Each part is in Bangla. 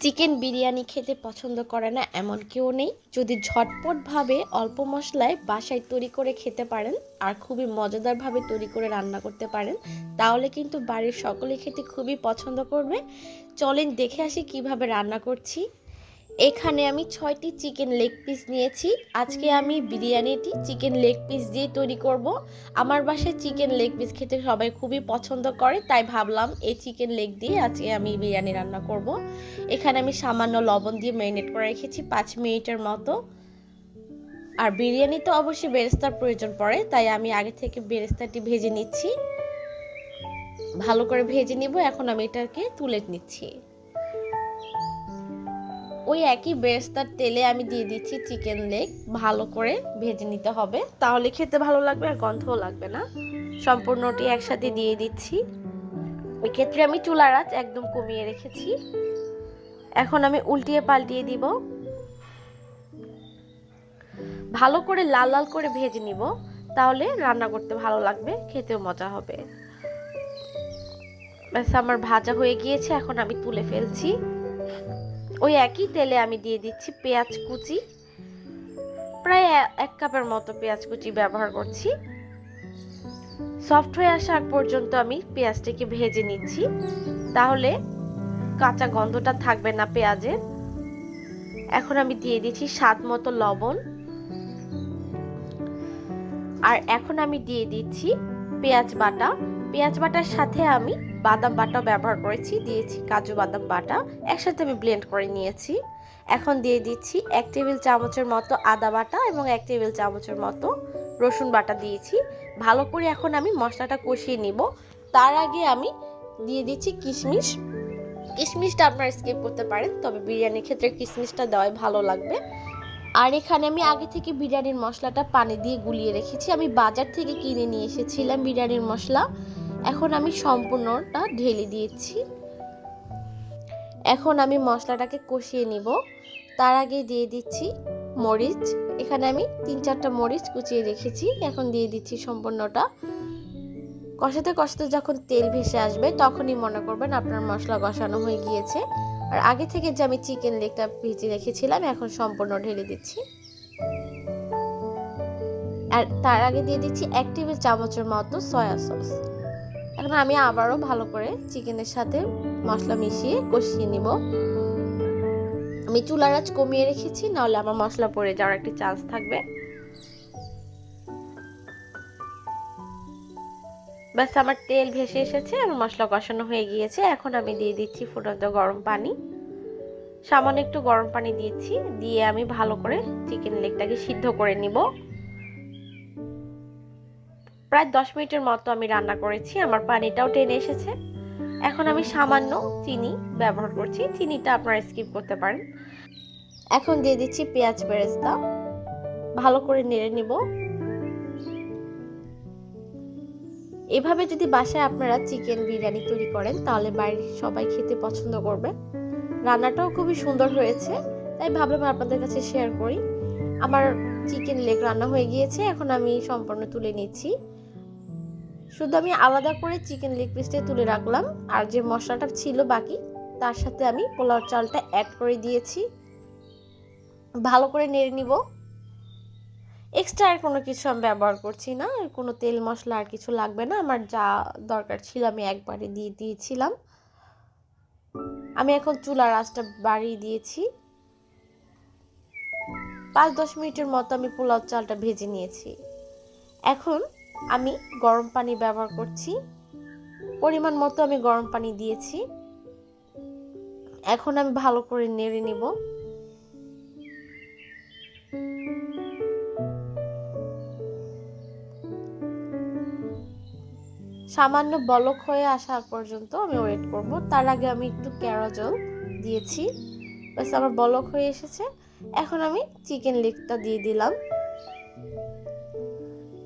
চিকেন বিরিয়ানি খেতে পছন্দ করে না এমন কেউ নেই। যদি ঝটপটভাবে অল্প মশলায় বাসায় তৈরি করে খেতে পারেন আর খুবই মজাদারভাবে তৈরি করে রান্না করতে পারেন, তাহলে কিন্তু বাড়ির সকলে খেতে খুবই পছন্দ করবে। চলেন দেখে আসি কীভাবে রান্না করছি। এখানে আমি ছয়টি চিকেন লেগ পিস নিয়েছি। আজকে আমি বিরিয়ানিটি চিকেন লেগ পিস দিয়ে তৈরি করব। আমার বাসায় চিকেন লেগ পিস খেতে সবাই খুবই পছন্দ করে, তাই ভাবলাম এই চিকেন লেগ দিয়ে আজকে আমি বিরিয়ানি রান্না করব। এখানে আমি সামান্য লবণ দিয়ে ম্যারিনেট করে রেখেছি পাঁচ মিনিটের মতো। আর বিরিয়ানি তো অবশ্যই বেরেস্তার প্রয়োজন পড়ে, তাই আমি আগে থেকে বেরেস্তাটি ভেজে নিচ্ছি। ভালো করে ভেজে নিব, এখন আমি এটাকে তুলে নিচ্ছি। ওই একই বেরেস্তার তেলে আমি দিয়ে দিচ্ছি চিকেন লেগ, ভালো করে ভেজে নিতে হবে। তাহলে খেতে ভালো লাগবে আর গন্ধও লাগবে না। সম্পূর্ণটি একসাথে দিয়ে দিচ্ছি। এক্ষেত্রে আমি চুলার আঁচ একদম কমিয়ে রেখেছি। এখন আমি উল্টিয়ে পাল্টিয়ে দিব। ভালো করে লাল লাল করে ভেজে নিব। তাহলে রান্না করতে ভালো লাগবে, খেতেও মজা হবে। ব্যাস, আমার ভাজা হয়ে গিয়েছে, এখন আমি তুলে ফেলছি। ওই একই তেলে আমি দিয়ে দিচ্ছি পেঁয়াজ কুচি। প্রায় এক কাপের মতো পেঁয়াজ কুচি ব্যবহার করছি। সফট হয়ে আসা পর্যন্ত আমি পেঁয়াজটাকে ভেজে নিচ্ছি। তাহলে কাঁচা গন্ধটা থাকবে না পেঁয়াজের। এখন আমি দিয়ে দিচ্ছি স্বাদ মতো লবণ। আর এখন আমি দিয়ে দিচ্ছি পেঁয়াজ বাটা। পেঁয়াজ বাটার সাথে আমি বাদাম বাটা ব্যবহার করেছি। দিয়েছি কাজু বাদাম বাটা। একসাথে আমি ব্লেন্ড করে নিয়েছি। এখন দিয়ে দিচ্ছি এক টেবিল চামচের মতো আদা বাটা এবং এক টেবিল চামচের মতো রসুন বাটা দিয়েছি। ভালো করে এখন আমি মশলাটা কষিয়ে নিব। তার আগে আমি দিয়ে দিচ্ছি কিশমিশ। কিশমিশটা আপনারা স্কিপ করতে পারেন, তবে বিরিয়ানির ক্ষেত্রে কিশমিশটা দেওয়াই ভালো লাগবে। আর এখানে আমি আগে থেকে বিরিয়ানির মশলাটা পানি দিয়ে গুলিয়ে রেখেছি। আমি বাজার থেকে কিনে নিয়ে এসেছিলাম বিরিয়ানির মশলা। এখন আমি সম্পূর্ণটা ঢেলে দিয়েছি। এখন আমি মশলাটাকে কষিয়ে নিব। তার আগে দিয়ে দিচ্ছি মরিচ। এখানে আমি তিন চারটা মরিচ কুচিয়ে রেখেছি। এখন দিয়ে দিচ্ছি সম্পূর্ণটা। কষাতে কষাতে যখন তেল ভেসে আসবে, তখনই মনে করবেন আপনার মশলা কষানো হয়ে গিয়েছে। আর আগে থেকে যে আমি চিকেন লেগটা ভেজে রেখেছিলাম, এখন সম্পূর্ণ ঢেলে দিচ্ছি। আর তার আগে দিয়ে দিচ্ছি এক টেবিল চামচের মতো সয়া সস। এখন আমি আবারও ভালো করে চিকেনের সাথে মশলা মিশিয়ে কষিয়ে নিব। আমি চুলার আঁচ কমিয়ে রেখেছি, নাহলে আমার মশলা পড়ে যাওয়ার একটি চান্স থাকবে। ব্যাস, আমার তেল ভেসে এসেছে আমার মশলা কষানো হয়ে গিয়েছে। এখন আমি দিয়ে দিচ্ছি ফুটন্ত গরম পানি। সামান্য একটু গরম পানি দিয়েছি, দিয়ে আমি ভালো করে চিকেন লেগটাকে সিদ্ধ করে নিব। প্রায় দশ মিনিটের মতো আমি রান্না করেছি, আমার পানিটাও টেনে এসেছে। এখন আমি সামান্য চিনি ব্যবহার করছি, চিনিটা আপনারা স্কিপ করতে পারেন। এখন দিয়ে দিচ্ছি পেঁয়াজ বেরেস্তা। ভালো করে নেড়ে নিব। এভাবে যদি বাসায় আপনারা চিকেন বিরিয়ানি তৈরি করেন, তাহলে বাড়ির সবাই খেতে পছন্দ করবে। রান্নাটাও খুবই সুন্দর হয়েছে, তাই ভাবলাম আপনাদের কাছে শেয়ার করি। আমার চিকেন লেগ রান্না হয়ে গিয়েছে, এখন আমি সম্পূর্ণ তুলে নিচ্ছি। শুধু আমি আলাদা করে চিকেন লেগ পিসটা তুলে রাখলাম, আর যে মশলাটা ছিল বাকি, তার সাথে আমি পোলাও চালটা অ্যাড করে দিয়েছি। ভালো করে নেড়ে নিব। এক্সট্রা আর কোনো কিছু আমি ব্যবহার করছি না, আর কোনো তেল মশলা আর কিছু লাগবে না, আমার যা দরকার ছিল আমি একবারে দিয়ে দিয়েছিলাম। আমি এখন চুলার আঁচটা বাড়িয়ে দিয়েছি। পাঁচ দশ মিনিটের মতো আমি পোলাও চালটা ভেজে নিয়েছি। এখন আমি গরম পানি ব্যবহার করছি। পরিমাণ মতো আমি গরম পানি দিয়েছি। এখন আমি ভালো করে নেড়ে নিব। সামান্য বলক হয়ে আসা পর্যন্ত আমি ওয়েট করব। তার আগে আমি একটু ক্যারাজল দিয়েছি। ব্যাস, আমার বলক হয়ে এসেছে। এখন আমি চিকেন লেগটা দিয়ে দিলাম।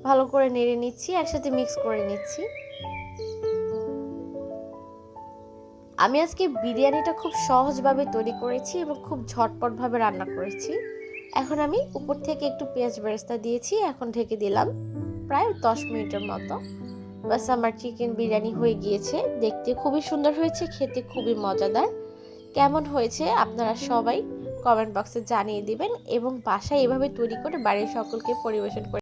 ভালো করে নেড়ে নিচ্ছি, একসাথে মিক্স করে নিচ্ছি। আমি আজকে বিরিয়ানিটা খুব সহজভাবে তৈরি করেছি এবং খুব ঝটপটভাবে রান্না করেছি। এখন আমি উপর থেকে একটু পেঁয়াজ বেরেস্তা দিয়েছি, এখন ঢেকে দিলাম প্রায় দশ মিনিটের মতো। বাস আমার চিকেন বিরিয়ানি হয়ে গিয়েছে, দেখতে খুবই সুন্দর হয়েছে, খেতে খুবই মজাদার। কেমন হয়েছে আপনারা সবাই কমেন্ট বক্সে জানিয়ে দিবেন এবং বাসায় এভাবে তৈরি করে বাড়ির সকলকে পরিবেশন করে